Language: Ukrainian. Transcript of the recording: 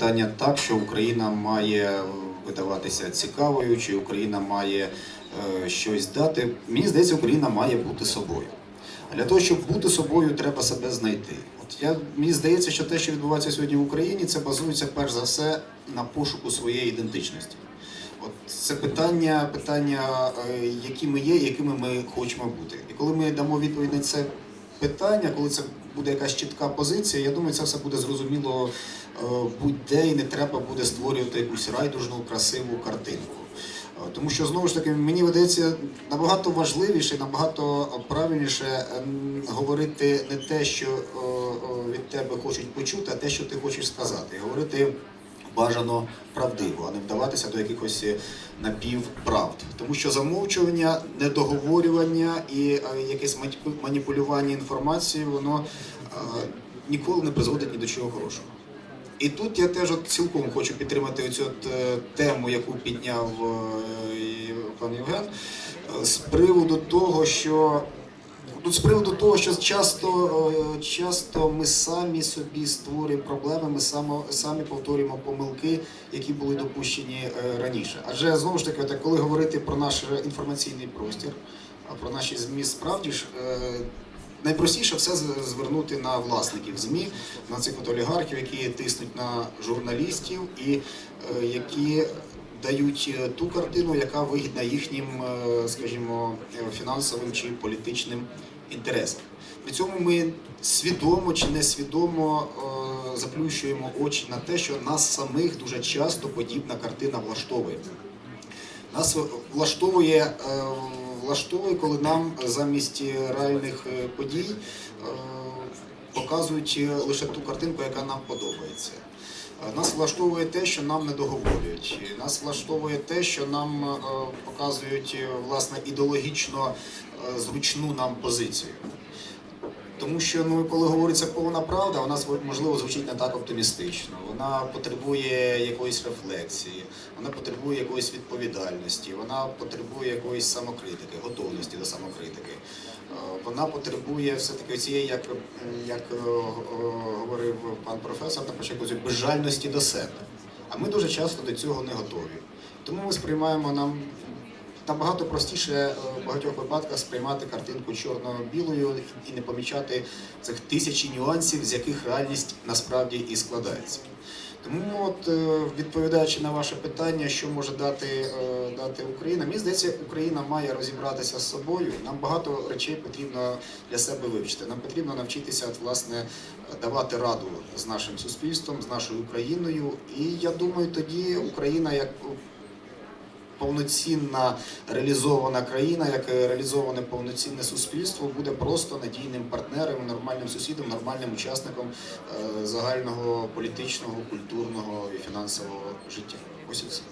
питання так, що Україна має видаватися цікавою, чи Україна має е, щось дати. Мені здається, Україна має бути собою. А для того, щоб бути собою, треба себе знайти. От я мені здається, що те, що відбувається сьогодні в Україні, це базується перш за все на пошуку своєї ідентичності. От це питання, питання, е, які ми є, якими ми хочемо бути. І коли ми дамо відповідь на це питання, коли це буде якась чітка позиція, я думаю, це все буде зрозуміло е, будь-де і не треба буде створювати якусь райдужну, красиву картинку. Е, Тому що знову ж таки мені видається набагато важливіше, набагато правильніше ем, говорити не те, що е, від тебе хочуть почути, а те, що ти хочеш сказати. Говорити бажано правдиво, а не вдаватися до якихось напівправд. Тому що замовчування, недоговорювання і е, якесь маніпу- маніпулювання інформацією, воно е, ніколи не призводить ні до чого хорошого. І тут я теж от цілком хочу підтримати оцю е, тему, яку підняв е, пан Євген, е, з приводу того, що Тут з приводу того, що часто, е, часто ми самі собі створюємо проблеми, ми само, самі повторюємо помилки, які були допущені е, раніше. Адже знову ж таки, коли говорити про наш інформаційний простір, про наші ЗМІ, справді ж е, найпростіше все звернути на власників ЗМІ, на цих от олігархів, які тиснуть на журналістів і які дають е, ту картину, яка вигідна їхнім, е, скажімо, е, фінансовим чи політичним інтересам. При цьому ми свідомо чи несвідомо заплющуємо очі на те, що нас самих дуже часто подібна картина влаштовує. Нас влаштовує, влаштовує, коли нам замість реальних подій показують лише ту картинку, яка нам подобається. Нас влаштовує те, що нам не договорюють. Нас влаштовує те, що нам е, показують е, власне ідеологічно е, зручну нам позицію. Тому що ну, коли говориться повна правда, вона можливо звучить не так оптимістично. Вона потребує якоїсь рефлексії, вона потребує якоїсь відповідальності, вона потребує якоїсь самокритики, готовності до самокритики. Е, Вона потребує все-таки цієї, як, як е, говорив пан професор, на початку безжальності до себе. А ми дуже часто до цього не готові. Тому ми сприймаємо нам набагато простіше е, в багатьох випадках сприймати картинку чорно-білою і не помічати цих тисячі нюансів, з яких реальність насправді і складається. Тому, от, е, відповідаючи на ваше питання, що може дати, е, дати Україна, мені здається, Україна має розібратися з собою. Нам багато речей потрібно для себе вивчити. Нам потрібно навчитися власне давати раду з нашим суспільством, з нашою Україною. І я думаю, тоді Україна як повноцінна реалізована країна, як реалізоване повноцінне суспільство, буде просто надійним партнером, нормальним сусідом, нормальним учасником е, загального політичного, культурного і фінансового життя. Ось і все.